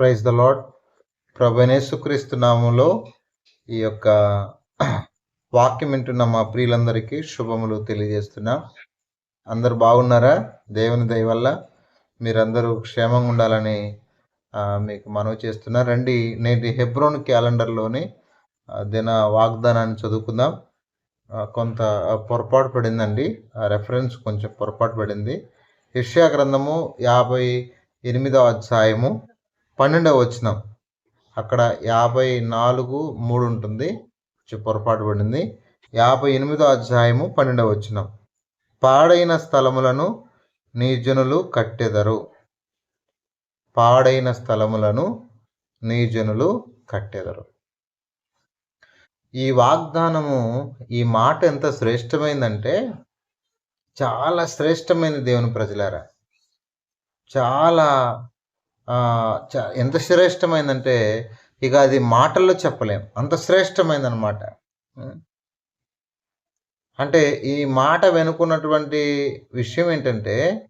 Praise the lord ప్రభనేసుక్రీస్తు నామంలో ఈ యొక్క వాక్యం వింటున్న మా ప్రియులందరికీ శుభములు తెలియజేస్తున్నా. అందరు బాగున్నారా? దేవుని దయ వల్ల మీరందరూ క్షేమంగా ఉండాలని మీకు మనవి చేస్తున్నా. రండి నేటి హెబ్రోన్ క్యాలెండర్లోని దిన వాగ్దానాన్ని చదువుకుందాం. కొంత పొరపాటు పడిందండి. ఆ రెఫరెన్స్ కొంచెం పొరపాటు పడింది. యెషయా గ్రంథము యాభై ఎనిమిదవ అధ్యాయము పన్నెండవ వచనం. అక్కడ యాభై నాలుగు మూడు ఉంటుంది. పొరపాటు పడింది. యాభై ఎనిమిదో అధ్యాయము పన్నెండవ వచనం. పాడైన స్థలములను నీ జనులు కట్టెదరు. పాడైన స్థలములను నీ జనులు కట్టెదరు. ఈ వాగ్దానము ఈ మాట ఎంత శ్రేష్టమైందంటే చాలా శ్రేష్టమైన దేవుని ప్రజలారా. చాలా ఎంత శ్రేష్టమైందంటే ఇక అది మాటల్లో చెప్పలేం. అంత శ్రేష్టమైందనమాట. అంటే ఈ మాట వెనుకున్నటువంటి విషయం ఏంటంటే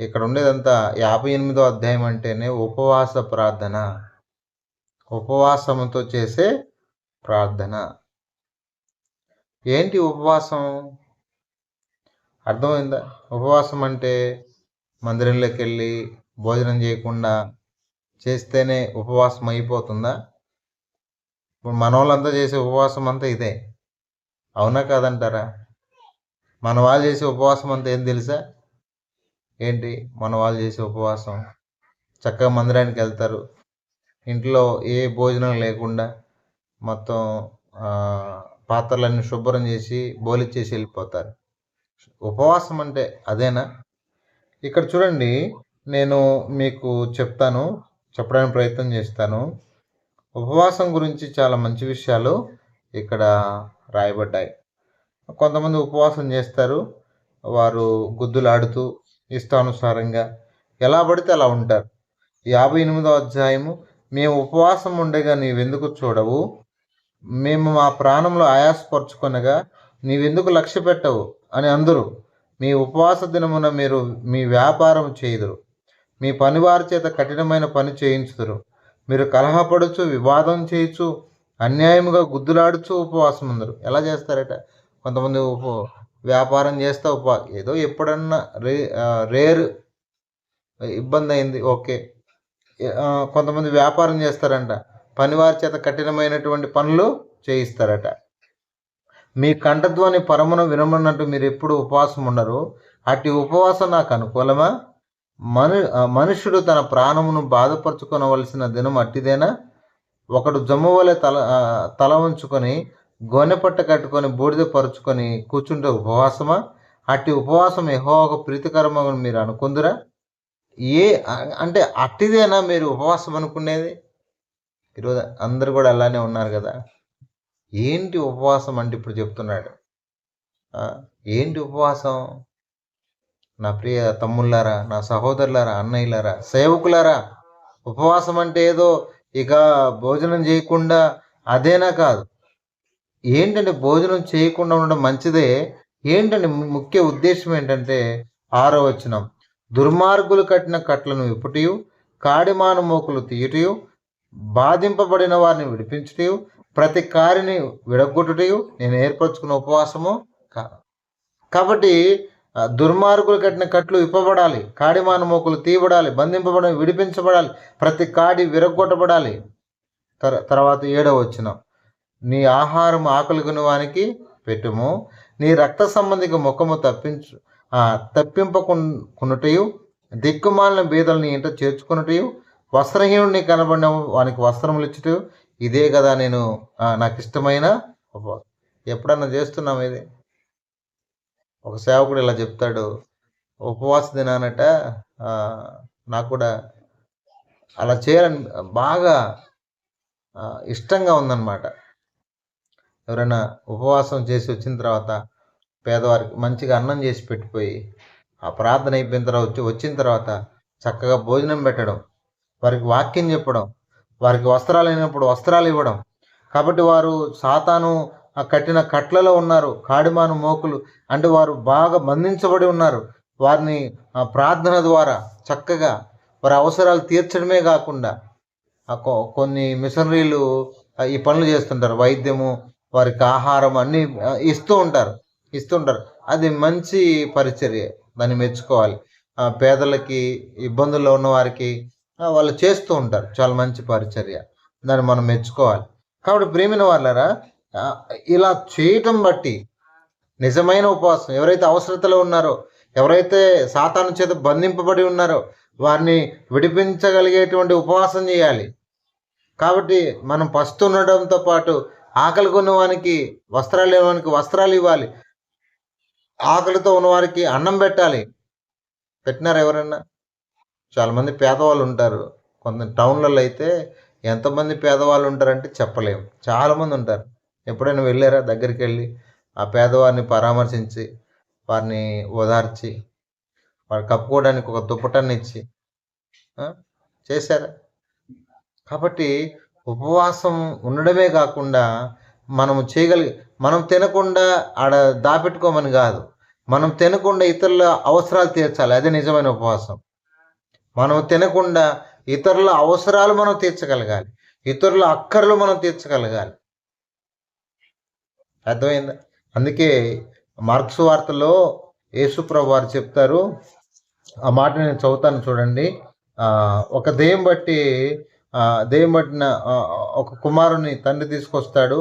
ఇక్కడ ఉండేదంతా యాభై ఎనిమిదో అధ్యాయం అంటేనే ఉపవాస ప్రార్థన. ఉపవాసంతో చేసే ప్రార్థన. ఏంటి ఉపవాసం? అర్థమైందా? ఉపవాసం అంటే మందిరంలోకి వెళ్ళి భోజనం చేయకుండా చేస్తేనే ఉపవాసం అయిపోతుందా? ఇప్పుడు మన వాళ్ళంతా చేసే ఉపవాసం అంతా ఇదే. అవునా కాదంటారా? మన వాళ్ళు చేసే ఉపవాసం అంతా ఏం తెలుసా? ఏంటి మన వాళ్ళు చేసే ఉపవాసం? చక్కగా మందిరానికి వెళ్తారు. ఇంట్లో ఏ భోజనం లేకుండా మొత్తం పాత్రలన్నీ శుభ్రం చేసి బోలిచ్చేసి వెళ్ళిపోతారు. ఉపవాసం అంటే అదేనా? ఇక్కడ చూడండి. నేను మీకు చెప్తాను చెప్పడానికి ప్రయత్నం చేస్తాను. ఉపవాసం గురించి చాలా మంచి విషయాలు ఇక్కడ రాయబడ్డాయి. కొంతమంది ఉపవాసం చేస్తారు వారు గుద్దులాడుతూ ఇష్టానుసారంగా. ఎలా పడితే అలా ఉంటారు. యాభై ఎనిమిదో అధ్యాయము మేము ఉపవాసం ఉండగా నీవెందుకు చూడవు? మేము మా ప్రాణంలో ఆయాసపరుచుకొనగా నీవెందుకు లక్ష్య పెట్టవు అని అందరూ మీ ఉపవాస దినమున మీరు మీ వ్యాపారం చేయుదురు. మీ పనివారి చేత కఠినమైన పని చేయించుదురు. మీరు కలహపడుచు వివాదం చేయొచ్చు అన్యాయముగా గుద్దులాడుచు ఉపవాసం ఉందరు ఎలా చేస్తారట? కొంతమంది ఉప వ్యాపారం చేస్తే ఉపా ఏదో ఎప్పుడన్నా రే రేర్ ఇబ్బంది అయింది ఓకే కొంతమంది వ్యాపారం చేస్తారంట. పనివారి చేత కఠినమైనటువంటి పనులు చేయిస్తారట. మీ కంఠధ్వని పరమును వినమన్నట్టు మీరు ఎప్పుడు ఉపవాసం ఉండరు అట్టి ఉపవాసం నాకు అనుకూలమా? మను ఆ, మనుష్యుడు తన ప్రాణమును బాధపరచుకొనవలసిన దినం అట్టిదేనా? ఒకడు జమ్ము వలె తల తల ఉంచుకొని గోనెపట్ట కట్టుకొని బూడిద పరుచుకొని కూర్చుంటే ఉపవాసమా? అట్టి ఉపవాసం యెహోవాకు ప్రీతికరమని మీరు అనుకుందురా? ఏ అంటే అట్టిదేనా మీరు ఉపవాసం అనుకునేది? ఈరోజు అందరు కూడా అలానే ఉన్నారు కదా. ఏంటి ఉపవాసం అంటే ఇప్పుడు చెప్తున్నాడు. ఏంటి ఉపవాసం? నా ప్రియ తమ్ముళ్ళారా నా సహోదరులారా అన్నయ్యలారా సేవకులారా ఉపవాసం అంటే ఏదో ఇక భోజనం చేయకుండా అదేనా కాదు. ఏంటంటే భోజనం చేయకుండా ఉండడం మంచిదే. ఏంటంటే ముఖ్య ఉద్దేశం ఏంటంటే ఆరో వచనం. దుర్మార్గులు కట్టిన కట్లను విప్పుటయు కాడిమాను మోకులు తీయుటయు బాధింపబడిన వారిని విడిపించుటయు ప్రతి కారిని విడగొట్టుటయు నేను ఏర్పరచుకున్న ఉపవాసము కాదు కాబట్టి దుర్మార్గులు కట్టిన కట్లు ఇప్పబడాలి కాడిమాను మోకులు తీయబడాలి బంధింపబడి విడిపించబడాలి ప్రతి కాడి విరగొట్టబడాలి తర్ తర్వాత ఏడవ వచ్చిన నీ ఆహారం ఆకలిగిన వానికి పెట్టుము నీ రక్త సంబంధిక ముఖము తప్పించు ఆ, తప్పింపకున్నటయు దిక్కుమాలిన నీ ఇంట చేర్చుకున్నటయు వస్త్రహీనుడిని కనబడిన వానికి వస్త్రములు ఇచ్చుట ఇదే కదా నేను నాకు ఇష్టమైన ఎప్పుడన్నా చేస్తున్నాం ఇది? ఒక సేవకుడు ఇలా చెప్తాడు ఉపవాస దినానట నాకు కూడా అలా చేయాలని బాగా ఇష్టంగా ఉందన్నమాట. ఎవరైనా ఉపవాసం చేసి వచ్చిన తర్వాత పేదవారికి మంచిగా అన్నం చేసి పెట్టిపోయి ఆ ప్రార్థన అయిపోయిన తర్వాత వచ్చి వచ్చిన తర్వాత చక్కగా భోజనం పెట్టడం వారికి వాక్యం చెప్పడం వారికి వస్త్రాలు అయినప్పుడు వస్త్రాలు ఇవ్వడం. కాబట్టి వారు సాతాను ఆ కట్టిన కట్లలో ఉన్నారు. కాడిమాను మోకులు. అంటే వారు బాగా బంధించబడి ఉన్నారు. వారిని ప్రార్థన ద్వారా చక్కగా వారి అవసరాలు తీర్చడమే కాకుండా కొ- కొన్ని మిషనరీలు ఈ పనులు చేస్తుంటారు. వైద్యము వారికి ఆహారం అన్నీ ఇస్తూ ఉంటారు. ఇస్తుంటారు అది మంచి పరిచర్య. దాన్ని మెచ్చుకోవాలి. పేదలకి ఇబ్బందుల్లో ఉన్న వారికి వాళ్ళు చేస్తూ ఉంటారు. చాలా మంచి పరిచర్య. దాన్ని మనం మెచ్చుకోవాలి. కాబట్టి ప్రేమిన వాళ్ళరా ఇలా చేయటం బట్టి నిజమైన ఉపవాసం ఎవరైతే అవసరతలో ఉన్నారో ఎవరైతే సాతాను చేత బంధింపబడి ఉన్నారో వారిని విడిపించగలిగేటువంటి ఉపవాసం చేయాలి. కాబట్టి మనం పస్తు ఉండడంతో పాటు ఆకలి కొన్నవానికి వస్త్రాలు లేనివానికి వస్త్రాలు ఇవ్వాలి. ఆకలితో ఉన్నవారికి అన్నం పెట్టాలి. పెట్టినారు ఎవరన్నా? చాలామంది పేదవాళ్ళు ఉంటారు. కొంత టౌన్లలో అయితే ఎంతమంది పేదవాళ్ళు ఉంటారంటే చెప్పలేము చాలామంది ఉంటారు. ఎప్పుడైనా వెళ్ళారా దగ్గరికి వెళ్ళి ఆ పేదవారిని పరామర్శించి వారిని ఓదార్చి వారు కప్పుకోవడానికి ఒక దుప్పటాన్ని ఇచ్చి చేశారా? కాబట్టి ఉపవాసం ఉండడమే కాకుండా మనము చేయగలిగి మనం తినకుండా ఆడ దాపెట్టుకోమని కాదు. మనం తినకుండా ఇతరుల అవసరాలు తీర్చాలి. అదే నిజమైన ఉపవాసం. మనం తినకుండా ఇతరుల అవసరాలు మనం తీర్చగలగాలి. ఇతరుల అక్కర్లు మనం తీర్చగలగాలి. అర్థమైందా? అందుకే మార్క్స్ వార్తలో యేసుప్రభు వారు చెప్తారు ఆ మాట నేను చదువుతాను చూడండి. ఒక దెయ్యం బట్టి ఆ, దెయ్యం పట్టిన ఒక కుమారుని తండ్రి తీసుకొస్తాడు.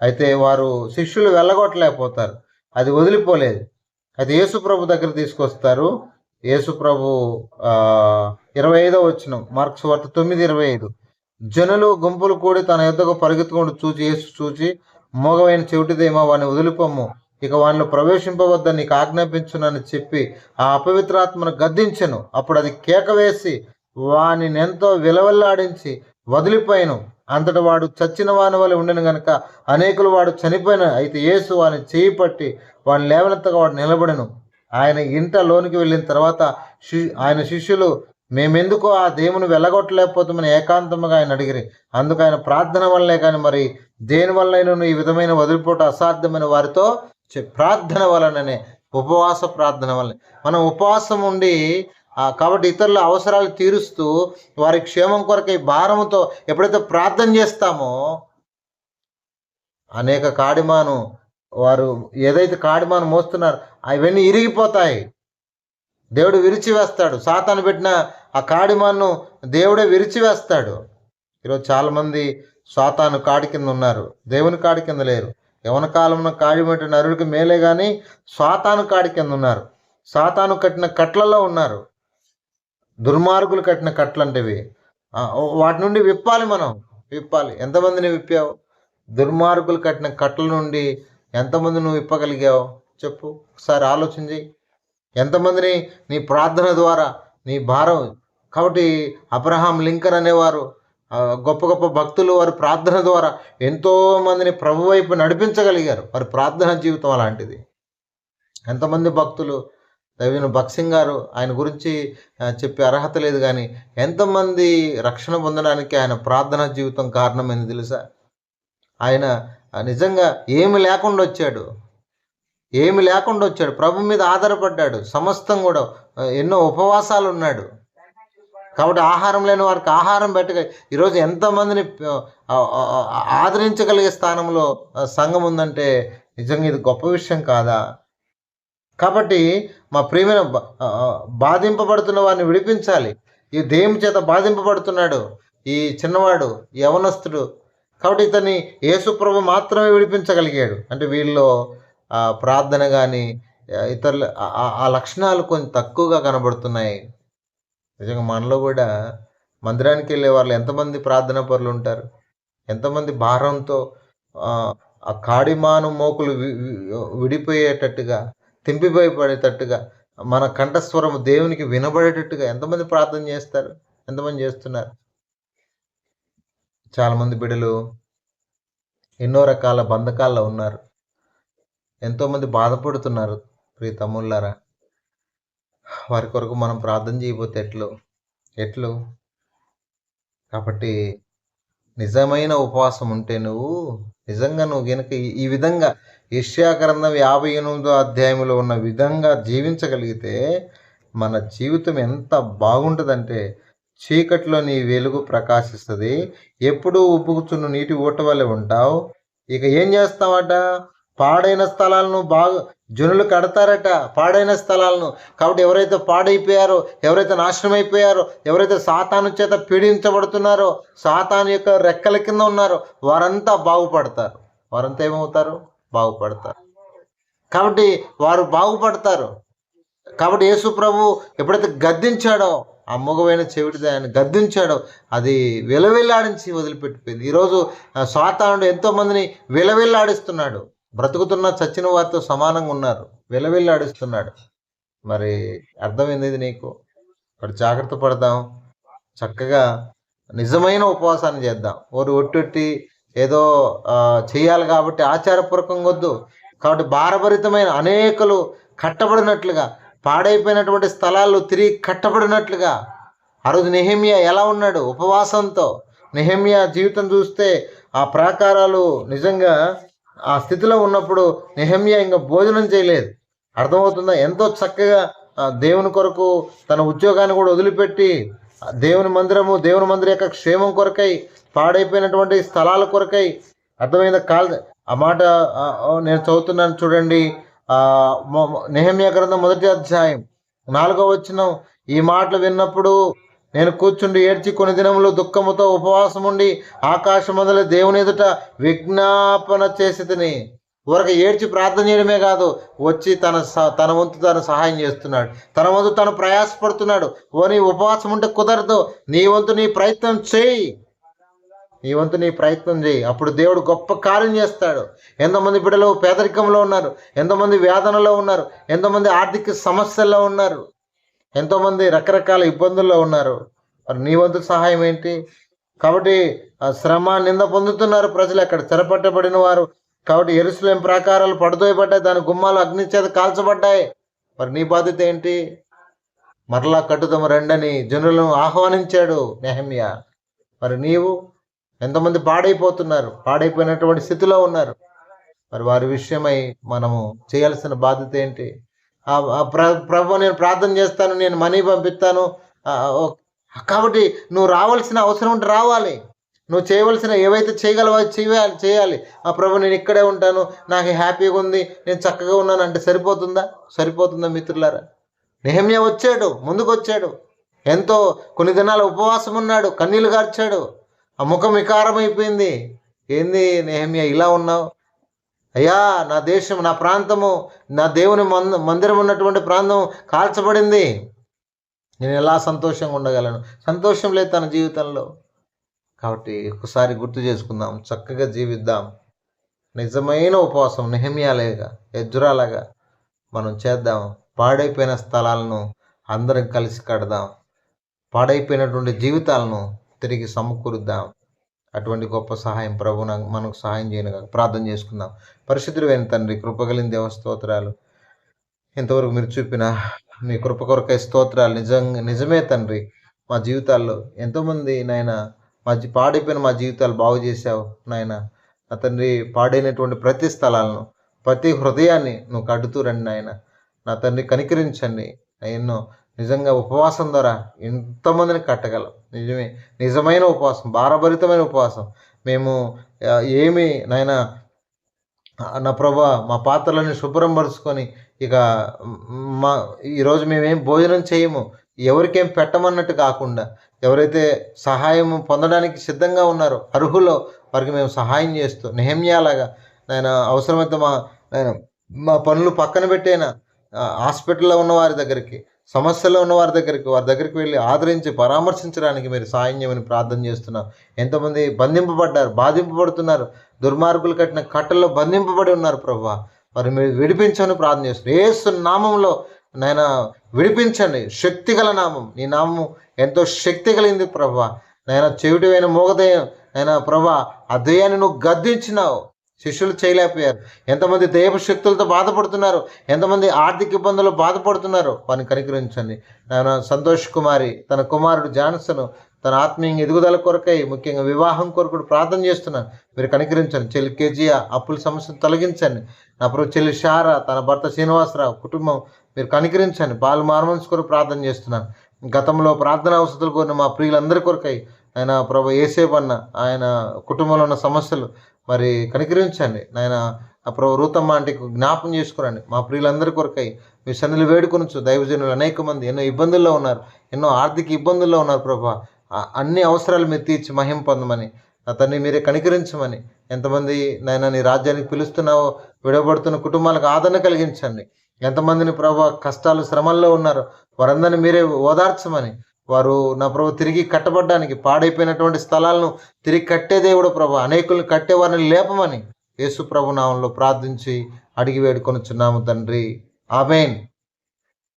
అయితే వారు శిష్యులు వెళ్ళగొట్టలేకపోతారు. అది వదిలిపోలేదు. అయితే యేసుప్రభు దగ్గర తీసుకొస్తారు. యేసుప్రభు ఇరవై ఐదో వచ్చిన మార్క్స్ వార్త తొమ్మిది ఇరవై ఐదు. జనులు గుంపులు కూడి తన యుద్ధకు పరిగెత్తుకుంటూ చూచి యేసు చూచి మోగమైన చెవిటిదేమో వాని వదిలిపోము ఇక వానిలో ప్రవేశింపవద్దని నీకు ఆజ్ఞాపించునని చెప్పి ఆ అపవిత్రాత్మను గద్దించెను. అప్పుడు అది కేక వేసి వానిని ఎంతో విలవల్లాడించి వదిలిపోయాను. అంతట వాడు చచ్చిన వాని వల్ల ఉండను గనుక అనేకులు వాడు చనిపోయిన అయితే యేసు వాని చేయి పట్టి వాడిని లేవనెత్తగా వాడు నిలబడను. ఆయన ఇంట లోనికి వెళ్ళిన తర్వాత శి ఆయన శిష్యులు మేమెందుకు ఆ దేవుని వెళ్ళగొట్టలేకపోతామని ఏకాంతముగా ఆయన అడిగిరి. అందుకు ఆయన ప్రార్థన వల్లే కానీ మరి దేని వల్లైనను ఈ విధమైన వదిలిపోట అసాధ్యమైన వారితో ప్రార్థన వలననే ఉపవాస ప్రార్థన వల్ల మనం ఉపవాసం ఉండి ఆ, కాబట్టి ఇతరుల అవసరాలు తీరుస్తూ వారి క్షేమం కొరకై భారముతో ఎప్పుడైతే ప్రార్థన చేస్తామో అనేక కాడిమాను వారు ఏదైతే కాడిమాను మోస్తున్నారు అవన్నీ ఇరిగిపోతాయి. దేవుడు విరిచివేస్తాడు. సాతాను పెట్టిన ఆ కాడిమాను దేవుడే విరిచివేస్తాడు. ఈరోజు చాలామంది సాతాను కాడి కింద ఉన్నారు. దేవుని కాడి కింద లేరు. యవన కాలంలో కాడి నరుడికి మేలే కానీ సాతాను కాడి కింద ఉన్నారు. సాతాను కట్టిన కట్లలో ఉన్నారు. దుర్మార్గులు కట్టిన కట్లు వాటి నుండి విప్పాలి మనం. విప్పాలి. ఎంతమందిని విప్పావు? దుర్మార్గులు కట్టిన కట్ల నుండి ఎంతమంది నువ్వు విప్పగలిగావు? చెప్పు. ఒకసారి ఆలోచించి ఎంతమందిని నీ ప్రార్థన ద్వారా నీ భారం. కాబట్టి అబ్రహాం లింకన్ అనేవారు గొప్ప గొప్ప భక్తులు వారి ప్రార్థన ద్వారా ఎంతోమందిని ప్రభు వైపు నడిపించగలిగారు. వారి ప్రార్థన జీవితం అలాంటిది. ఎంతమంది భక్తులు దవిన భక్సింగ్ గారు ఆయన గురించి చెప్పే అర్హత లేదు కానీ ఎంతమంది రక్షణ పొందడానికి ఆయన ప్రార్థన జీవితం కారణమైంది తెలుసా? ఆయన నిజంగా ఏమి లేకుండా వచ్చాడు. ఏమి లేకుండా వచ్చాడు. ప్రభు మీద ఆధారపడ్డాడు. సమస్తం కూడా ఎన్నో ఉపవాసాలు ఉన్నాడు కాబట్టి ఆహారం లేని వారికి ఆహారం పెట్టగ ఈరోజు ఎంతమందిని ఆదరించగలిగే స్థానంలో సంఘం ఉందంటే నిజంగా ఇది గొప్ప విషయం కాదా? కాబట్టి మా ప్రియమైన బాధింపబడుతున్న వారిని విడిపించాలి. ఈ దేవుని చేత బాధింపబడుతున్నాడు ఈ చిన్నవాడు యవనస్తుడు. కాబట్టి ఇతన్ని యేసుప్రభు మాత్రమే విడిపించగలిగాడు. అంటే వీళ్ళలో ప్రార్థన కానీ ఇతరుల ఆ- లక్షణాలు కొంచెం తక్కువగా కనబడుతున్నాయి. నిజంగా మనలో కూడా మందిరానికి వెళ్ళే వాళ్ళు ఎంతమంది ప్రార్థన పరులు ఉంటారు? ఎంతమంది భారంతో ఆ, కాడిమాను మోకులు వి- విడిపోయేటట్టుగా తెంపిపోయిపడేటట్టుగా మన కంఠస్వరం దేవునికి వినబడేటట్టుగా ఎంతమంది ప్రార్థన చేస్తారు? ఎంతమంది చేస్తున్నారు? చాలామంది బిడ్డలు ఎన్నో రకాల బంధకాల్లో ఉన్నారు. ఎంతోమంది బాధపడుతున్నారు. ప్రియ తమ్ముళ్ళారా వారి కొరకు మనం ప్రార్థన చేయబోతే ఎట్లు? ఎట్లు? కాబట్టి నిజమైన ఉపవాసం ఉంటే నువ్వు నిజంగా నువ్వు కనుక ఈ- విధంగా యష్యాగ్రంథం యాభై ఎనిమిదో అధ్యాయంలో ఉన్న విధంగా జీవించగలిగితే మన జీవితం ఎంత బాగుంటుందంటే చీకట్లో నీ వెలుగు ప్రకాశిస్తుంది. ఎప్పుడూ ఉబ్బుకుచున్న నీటి ఊట వలె ఉంటావు. ఇక ఏం చేస్తావట? పాడైన స్థలాలను బాగా జనులు కడతారట పాడైన స్థలాలను. కాబట్టి ఎవరైతే పాడైపోయారో ఎవరైతే నాశనం అయిపోయారో ఎవరైతే సాతాను చేత పీడించబడుతున్నారో సాతాను యొక్క రెక్కల కింద ఉన్నారో వారంతా బాగుపడతారు. వారంతా ఏమవుతారు? బాగుపడతారు. కాబట్టి వారు బాగుపడతారు. కాబట్టి యేసు ప్రభు ఎప్పుడైతే గద్దించాడో ఆ మగవైన చెవిటి ఆయన గద్దించాడో అది విలవిల్లాడించి వదిలిపెట్టిపోయింది. ఈరోజు సాతానుడు ఎంతో మందిని విలవిల్లాడిస్తున్నాడు. బ్రతుకుతున్న చచ్చిన వారితో సమానంగా ఉన్నారు. విలవిల్లాడిస్తున్నాడు. మరి అర్థమైంది నీకు? మరి జాగ్రత్త పడదాం. చక్కగా నిజమైన ఉపవాసాన్ని చేద్దాం. ఓరు ఒట్టొట్టి ఏదో చేయాలి కాబట్టి ఆచారపూర్వకంగా వద్దు. కాబట్టి భారభరితమైన అనేకలు కట్టబడినట్లుగా పాడైపోయినటువంటి స్థలాలు తిరిగి కట్టబడినట్లుగా. ఆ రోజు నెహమ్య ఎలా ఉన్నాడు? ఉపవాసంతో. నెహమ్య జీవితం చూస్తే ఆ ప్రాకారాలు నిజంగా ఆ స్థితిలో ఉన్నప్పుడు నెహమ్య ఇంకా భోజనం చేయలేదు. అర్థమవుతుందా? ఎంతో చక్కగా దేవుని కొరకు తన ఉద్యోగాన్ని కూడా వదిలిపెట్టి దేవుని మందిరము దేవుని మందిరం యొక్క క్షేమం కొరకై పాడైపోయినటువంటి స్థలాల కొరకై అర్థమైన కాల్ ఆ మాట నేను చదువుతున్నాను చూడండి. నెహమ్య గ్రంథం మొదటి అధ్యాయం నాలుగో వచ్చిన ఈ మాటలు విన్నప్పుడు నేను కూర్చుండి ఏడ్చి కొన్ని దినములు దుఃఖముతో ఉపవాసం ఉండి ఆకాశం మొదలు దేవుని ఎదుట విజ్ఞాపన చేసి తిని ఊరక ఏడ్చి ప్రార్థన చేయడమే కాదు వచ్చి తన స- తన వంతు తను సహాయం చేస్తున్నాడు. తన వంతు తను ప్రయాసపడుతున్నాడు. ఓ నీ ఉపవాసం ఉంటే కుదరదు. నీ వంతు నీ ప్రయత్నం చేయి. నీ వంతు నీ ప్రయత్నం చేయి. అప్పుడు దేవుడు గొప్ప కార్యం చేస్తాడు. ఎంతమంది బిడ్డలు పేదరికంలో ఉన్నారు. ఎంతమంది వేదనలో ఉన్నారు. ఎంతమంది ఆర్థిక సమస్యల్లో ఉన్నారు. ఎంతోమంది రకరకాల ఇబ్బందుల్లో ఉన్నారు. మరి నీ వంతు సహాయం ఏంటి? కాబట్టి ఆ శ్రమ నింద పొందుతున్నారు ప్రజలు. అక్కడ చెరపట్టబడిన వారు. కాబట్టి ఎరుసలేం ప్రాకారాలు పడదోయబడ్డాయి. దాని గుమ్మాలు అగ్ని చేత కాల్చబడ్డాయి. మరి నీ బాధ్యత ఏంటి? మరలా కట్టుదమ రెండని జనులను ఆహ్వానించాడు నెహమ్య. మరి నీవు? ఎంతమంది పాడైపోతున్నారు. పాడైపోయినటువంటి స్థితిలో ఉన్నారు. మరి వారి విషయమై మనము చేయాల్సిన బాధ్యత ఏంటి? ప్రభు నేను ప్రార్థన చేస్తాను నేను మనీ పంపిస్తాను. కాబట్టి నువ్వు రావాల్సిన అవసరం ఉంటే రావాలి. నువ్వు చేయవలసిన ఏవైతే చేయగలవో చేయాలి చేయాలి. ఆ ప్రభు నేను ఇక్కడే ఉంటాను. నాకు హ్యాపీగా ఉంది. నేను చక్కగా ఉన్నాను అంటే సరిపోతుందా? సరిపోతుందా మిత్రులారా? నెహమ్య వచ్చాడు ముందుకు వచ్చాడు ఎంతో కొన్ని దినాలు ఉపవాసం ఉన్నాడు కన్నీళ్ళు గార్చాడు. ఆ ముఖం వికారం అయిపోయింది ఏంది నెహమ్య ఇలా ఉన్నావు? అయ్యా నా దేశం నా ప్రాంతము నా దేవుని మంద మందిరం ఉన్నటువంటి ప్రాంతం కాల్చబడింది. నేను ఎలా సంతోషంగా ఉండగలను? సంతోషం లేదు తన జీవితంలో. కాబట్టి ఒకసారి గుర్తు చేసుకుందాం చక్కగా జీవిద్దాం. నిజమైన ఉపవాసం నెహమియాలేగా ఎజ్రాలాగా మనం చేద్దాం. పాడైపోయిన స్థలాలను అందరం కలిసి కడదాం. పాడైపోయినటువంటి జీవితాలను తిరిగి సమకూరుద్దాం. అటువంటి గొప్ప సహాయం ప్రభు మనకు సహాయం చేయను ప్రార్థన చేసుకుందాం. పరిశుద్ధుడైన తండ్రి కృపగలిన దేవ స్తోత్రాలు. ఇంతవరకు మీరు చూపిన మీ కృప కొరకై స్తోత్రాలు నిజంగా నిజమే తండ్రి. మా జీవితాల్లో ఎంతోమంది నాయన మా పాడైపోయిన మా జీవితాలు బాగు చేశావు నాయన. నా తండ్రి పాడైనటువంటి ప్రతి స్థలాలను ప్రతి హృదయాన్ని నువ్వు కడుతూ రండి నాయన. నా తండ్రి కనికరించండి. ఎన్నో నిజంగా ఉపవాసం ద్వారా ఎంతమందిని కట్టగలం. నిజమే. నిజమైన ఉపవాసం భారభరితమైన ఉపవాసం. మేము ఏమి నాయన నా ప్రభా మా పాత్రలని శుభ్రం పరుచుకొని ఇక మా ఈరోజు మేమేం భోజనం చేయము ఎవరికేం పెట్టమన్నట్టు కాకుండా ఎవరైతే సహాయం పొందడానికి సిద్ధంగా ఉన్నారో అర్హులో వారికి మేము సహాయం చేస్తూ నిహమ్యాలాగా నేను అవసరమైతే మా నేను మా పనులు పక్కన పెట్టేనా హాస్పిటల్లో ఉన్న వారి దగ్గరికి సమస్యలో ఉన్న వారి దగ్గరికి వారి దగ్గరికి వెళ్ళి ఆదరించి పరామర్శించడానికి మీరు సాయం చేయమని ప్రార్థన చేస్తున్నాం. ఎంతమంది బంధింపబడ్డారు బాధింపబడుతున్నారు దుర్మార్గులు కట్టిన కట్టల్లో బంధింపబడి ఉన్నారు ప్రభా. వారు మీరు విడిపించమని ప్రార్థన చేస్తున్నారు ఏసు నామంలో నాయన విడిపించండి. శక్తి గల నామం. నీ నామం ఎంతో శక్తి కలిగింది ప్రభా. నాయన చెవిటివైన మోగదయం నాయన ప్రభా ఆ నువ్వు గద్దించినావు. శిష్యులు చేయలేకపోయారు. ఎంతమంది దైవ శక్తులతో బాధపడుతున్నారు? ఎంతమంది ఆర్థిక ఇబ్బందులు బాధపడుతున్నారు? వారిని కనికరించండి. నాయన సంతోష్ కుమారి తన కుమారుడు జాన్సన్ తన ఆత్మీయ ఎదుగుదల కొరకై ముఖ్యంగా వివాహం కొరకు ప్రార్థన చేస్తున్నాను మీరు కనికరించండి. చెల్లి కేజీఆ అప్పుల సమస్యను తొలగించండి. నా ప్రభు చెల్లి షారా తన భర్త శ్రీనివాసరావు కుటుంబం మీరు కనికరించండి. బాలు మార్మన్స్ కొరకు ప్రార్థన చేస్తున్నాను గతంలో ప్రార్థన అవసరాలు కోరిన మా ప్రియులందరి కొరకై ఆయన ప్రభు ఏసేపన్న ఆయన కుటుంబంలో ఉన్న సమస్యలు మరి కనికరించండి నాయన అప్పుడు రూతమ్మ అంటే జ్ఞాపం చేసుకురండి. మా ప్రియులందరి కొరకై మీ సన్నిలు వేడుకొనొచ్చు దైవజనులు అనేక మంది ఎన్నో ఇబ్బందుల్లో ఉన్నారు. ఎన్నో ఆర్థిక ఇబ్బందుల్లో ఉన్నారు ప్రభా. అన్ని అవసరాలు మీరు తీర్చి మహిం పొందమని అతన్ని మీరే కనికరించమని ఎంతమంది నాయన నీ రాజ్యానికి పిలుస్తున్నావో విడబడుతున్న కుటుంబాలకు ఆదరణ కలిగించండి. ఎంతమందిని ప్రభా కష్టాలు శ్రమల్లో ఉన్నారు వారందరినీ మీరే ఓదార్చమని వారు నా ప్రభు తిరిగి కట్టబడ్డానికి పాడైపోయినటువంటి స్థలాలను తిరిగి కట్టే దేవుడు ప్రభు. అనేకులను కట్టే వారిని లేపమని యేసు ప్రభు నామంలో ప్రార్థించి అడిగి వేడుకొనుచున్నాము తండ్రి. ఆమెన్.